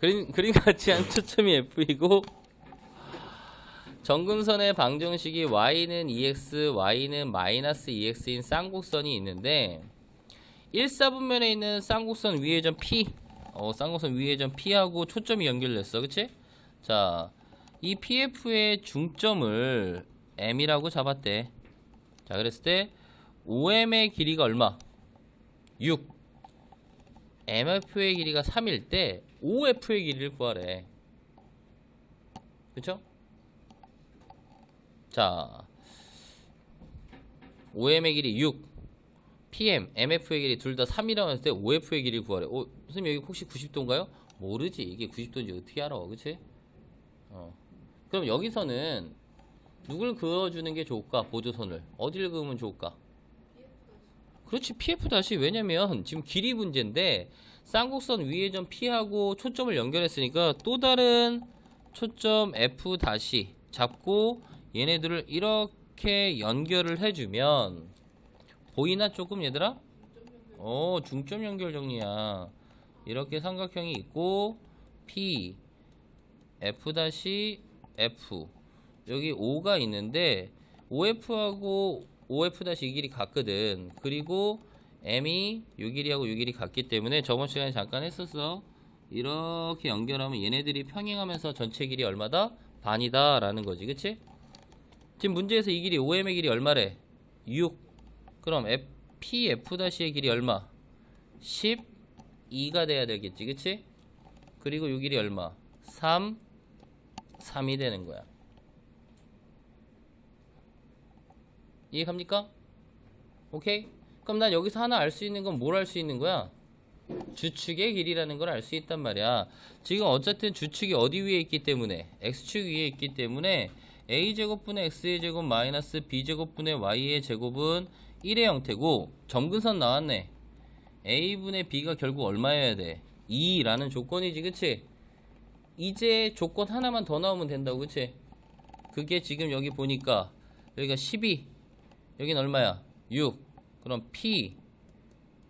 그림, 그림 같지 않은 초점이 F이고 정근선의 방정식이 y는 2x, y는 마이너스 2x인 쌍곡선이 있는데 1사분면에 있는 쌍곡선 위의 점 P 어, 쌍곡선 위의 점 P하고 초점이 연결됐어 그치? 자, 이 PF의 중점을 M이라고 잡았대 자 그랬을 때 OM의 길이가 얼마? 6 MF의 길이가 3일 때 OF의 길이를 구하래 그쵸? 자 OM의 길이 6 PM, MF의 길이 둘 다 3이라고 했을 때 OF의 길이를 구하래 어, 선생님 여기 혹시 90도인가요? 모르지 이게 90도인지 어떻게 알아 그치? 어. 그럼 여기서는 누굴 그어주는 게 좋을까 보조선을 어디를 그으면 좋을까? 그렇지 PF 다시. 왜냐면 지금 길이 문제인데 쌍곡선 위에 점 P하고 초점을 연결했으니까 또 다른 초점 F 다시 잡고 얘네들을 이렇게 연결을 해주면 보이나 조금 얘들아? 어 중점 연결 정리야. 이렇게 삼각형이 있고 P F 다시 F. 여기 O가 있는데 OF하고 OF 다시 이 길이 같거든 그리고 M이 요 길이하고 요 길이 같기 때문에 저번 시간에 잠깐 했었어 이렇게 연결하면 얘네들이 평행하면서 전체 길이 얼마다? 반이다 라는 거지 그치? 지금 문제에서 이 길이 OM의 길이 얼마래? 6 그럼 PF-의 길이 얼마? 12가 돼야 되겠지 그치? 그리고 요 길이 얼마? 3 3이 되는 거야 이해갑니까? 오케이? 그럼 난 여기서 하나 알 수 있는 건 뭘 알 수 있는 거야? 주축의 길이라는 걸 알 수 있단 말이야. 지금 어쨌든 주축이 어디 위에 있기 때문에 x축 위에 있기 때문에 a제곱분의 x의 제곱 마이너스 b제곱분의 y의 제곱은 1의 형태고 점근선 나왔네. a분의 b가 결국 얼마여야 돼? 2라는 조건이지 그치? 이제 조건 하나만 더 나오면 된다고 그치? 그게 지금 여기 보니까 여기가 12 여긴 얼마야? 6 그럼 p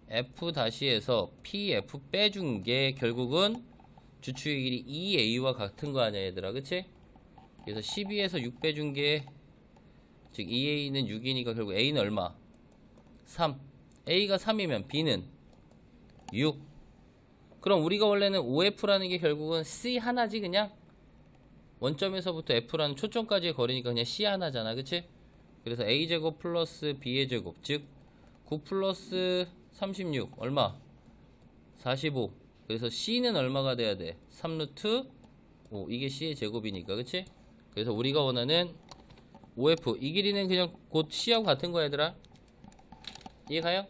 f 다시에서 pf 빼준 게 결국은 주축의 길이 2a와 같은 거 아니야 얘들아 그치? 그래서 12에서 6 빼준 게즉 2a는 6이니까 결국 a는 얼마? 3 a가 3이면 b는 6 그럼 우리가 원래는 OF라는 게 결국은 C 하나지 그냥 원점에서부터 F라는 초점까지의 거리니까 그냥 C 하나잖아 그치? 그래서 A제곱 플러스 B의 제곱 즉 9 플러스 36 얼마? 45 그래서 C는 얼마가 돼야 돼? 3루트 5 이게 C의 제곱이니까 그치? 그래서 우리가 원하는 OF 이 길이는 그냥 곧 C하고 같은 거야 얘들아 이해 가요?